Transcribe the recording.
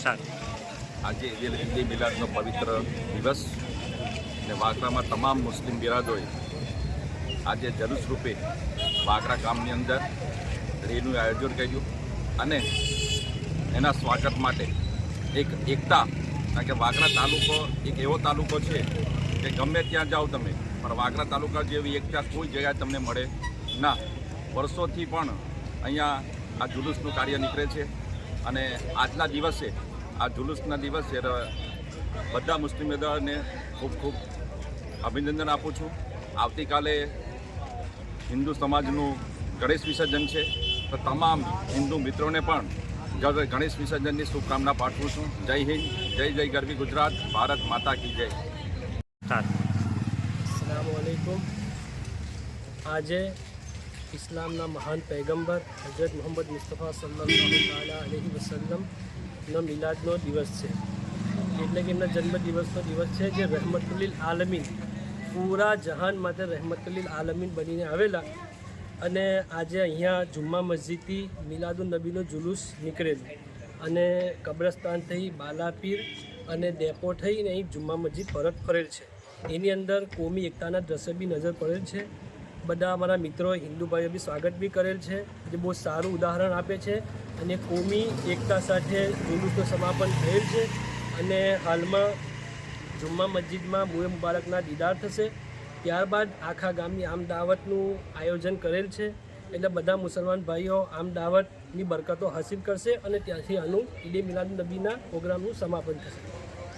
સાત આજે ઈદ ઈદ મિલાદનો પવિત્ર દિવસ અને વાગરામાં તમામ મુસ્લિમ બિરાદોએ આજે જલુસ રૂપે વાગરા ગામની અંદર રેનું આયોજન કર્યું અને એના સ્વાગત માટે એક એકતા, કારણ કે વાગરા તાલુકો એક એવો તાલુકો છે કે ગમે ત્યાં જાઓ તમે, પણ વાગરા તાલુકા જેવી એકતા કોઈ જગ્યાએ તમને મળે ના. વર્ષોથી પણ અહીંયા આ જુલુસનું કાર્ય નીકળે છે અને આજના દિવસે આ જુલુસના દિવસે બધા મુસ્લિમ બધાને ખૂબ ખૂબ અભિનંદન આપું છું. આવતીકાલે હિન્દુ સમાજનું ગણેશ વિસર્જન છે. તો તમામ હિન્દુ મિત્રોને પણ ગણેશ વિસર્જનની શુભકામના પાઠવું છું. જય હિન્દ જય જય ગરવી ગુજરાત ભારત માતા કી જય. સાત આજે ઇસ્લામના મહાન પૈગંબર હજરત મોહમ્મદ મુસ્તફા સલ્લાહ અલૈહિ વસલ્લમનો મિલાદનો દિવસ છે. એટલે કે એમના જન્મદિવસનો દિવસ છે જે રહેમતુલિલ આલમીન, પૂરા જહાન માટે રહેમતુલિલ આલમીન બનીને આવેલા અને આજે અહીંયા જુમ્મા મસ્જિદથી મિલાદુન નબીનો જુલુસ નીકળેલું. અને કબ્રસ્તાન થઈ બાલાપીર અને ડેપો થઈને અહીં જુમ્મા મસ્જિદ પરત ફરેલ છે. એની અંદર કોમી એકતાના દ્રશ્ય બી નજર પડેલ છે. બધા અમારા મિત્રો હિન્દુ ભાઈઓ બી સ્વાગત બી કરેલ છે. જે બહુ સારું ઉદાહરણ આપે છે અને કોમી એકતા સાથે જુલુસનું સમાપન થયેલ છે અને હાલમાં જુમ્મા મસ્જિદમાં મુએ મુબારકના દીદાર થશે. ત્યારબાદ આખા ગામની આમ દાવતનું આયોજન કરેલ છે. એટલે બધા મુસલમાન ભાઈઓ આમ દાવતની બરકતો હાસિલ કરશે અને ત્યાંથી આનું ઈદે મિલાદ નબીના પ્રોગ્રામનું સમાપન થશે.